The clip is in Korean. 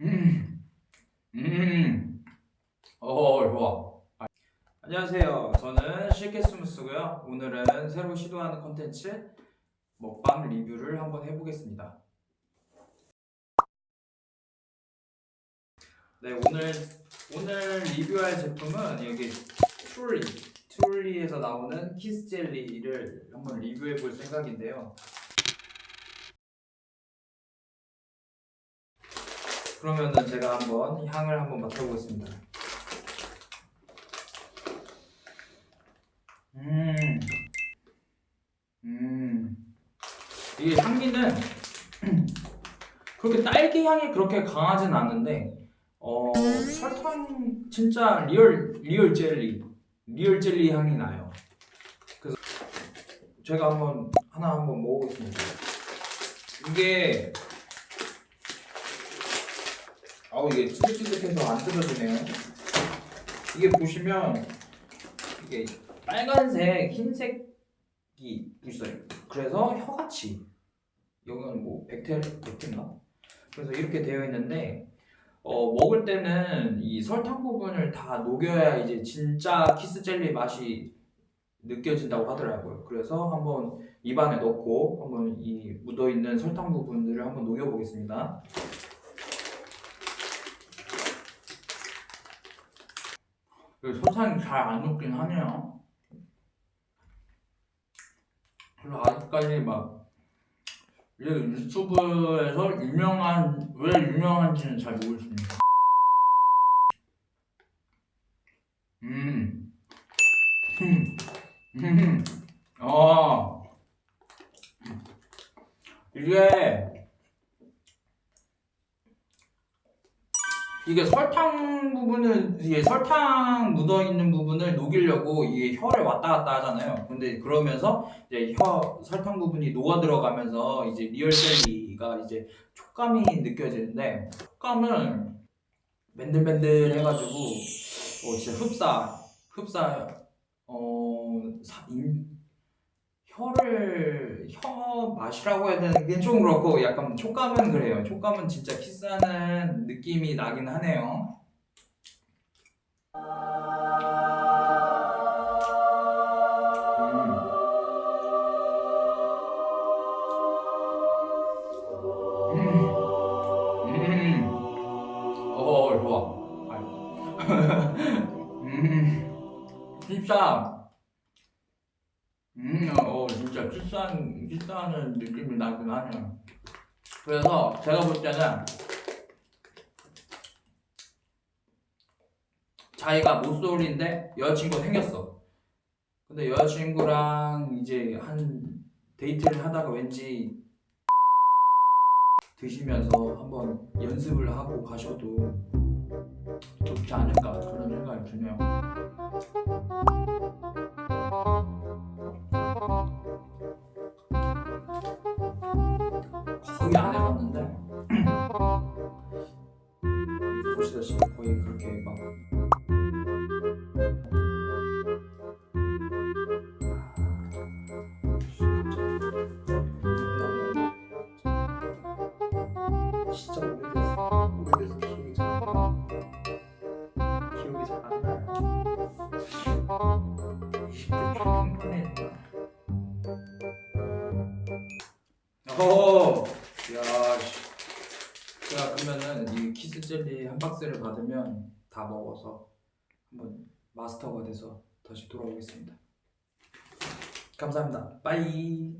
음, 음, 어, 좋아. 안녕하세요. 저는 실케스무스고요. 오늘은 새로 시도하는 컨텐츠 먹방 리뷰를 한번 해보겠습니다. 네, 오늘 오늘 리뷰할 제품은 여기 트롤리 트롤리에서 나오는 키스 젤리를 한번 리뷰해 볼 생각인데요. 그러면은 제가 한번 향을 한번 맡아보겠습니다. 음, 음, 이게 향기는 그렇게 딸기 향이 그렇게 강하진 않은데, 어, 설탕 진짜 리얼 리얼 젤리, 리얼 젤리 향이 나요. 그래서 제가 한번 하나 한번 먹어보겠습니다. 이게 아우 이게 찌릿찌릿해서 안 뜯어지네요. 이게 보시면 이게 빨간색, 흰색이 있어요. 그래서 혀같이 여기는 뭐 백텔 백텔나? 그래서 이렇게 되어 있는데 어, 먹을 때는 이 설탕 부분을 다 녹여야 이제 진짜 키스 젤리 맛이 느껴진다고 하더라고요. 그래서 한번 입안에 넣고 한번 이 묻어 있는 설탕 부분들을 한번 녹여 보겠습니다. 설탕이 잘 안 녹긴 하네요. 그래서 아직까지 막 이게 유튜브에서 유명한 왜 유명한지는 잘 모르겠습니다. 음, 음, 음, 어, 이게 이게 설탕 부분을 이게 설탕 묻어 있는 부분을 녹이려고 이게 혀를 왔다 갔다 하잖아요. 근데 그러면서 이제 혀 설탕 부분이 녹아 들어가면서 이제 리얼 젤리가 이제 촉감이 느껴지는데 촉감은 맨들맨들 해가지고 어 진짜 흡사 흡사 어 혀를 혀 맛이라고 해야 되는 게 좀 그렇고 약간 촉감은 그래요. 촉감은 진짜 키스하는 느낌이 나긴 하네요. 음. 음. 어, 좋아. 아이고. 음. 진짜. 음, 어, 진짜 키스한, 키스하는 느낌이 나긴 하네요. 그래서 제가 볼 때는 자기가 모쏠인데 여자친구가 생겼어. 근데 여자친구랑 이제 한 데이트를 하다가 왠지 드시면서 한번 연습을 하고 가셔도 좋지 않을까 그런 생각이 드네요. 거의 안 해봤는데 보시다시피 거의 그렇게 막 진짜 오래됐어. 오래돼서 기억이 잘. 기억이 잘 안 나 오, 야, 씨. 제가 그러면은 이 키스 젤리 한 박스를 받으면 다 먹어서 한번 마스터가 돼서 다시 돌아오겠습니다. 감사합니다. 빠이.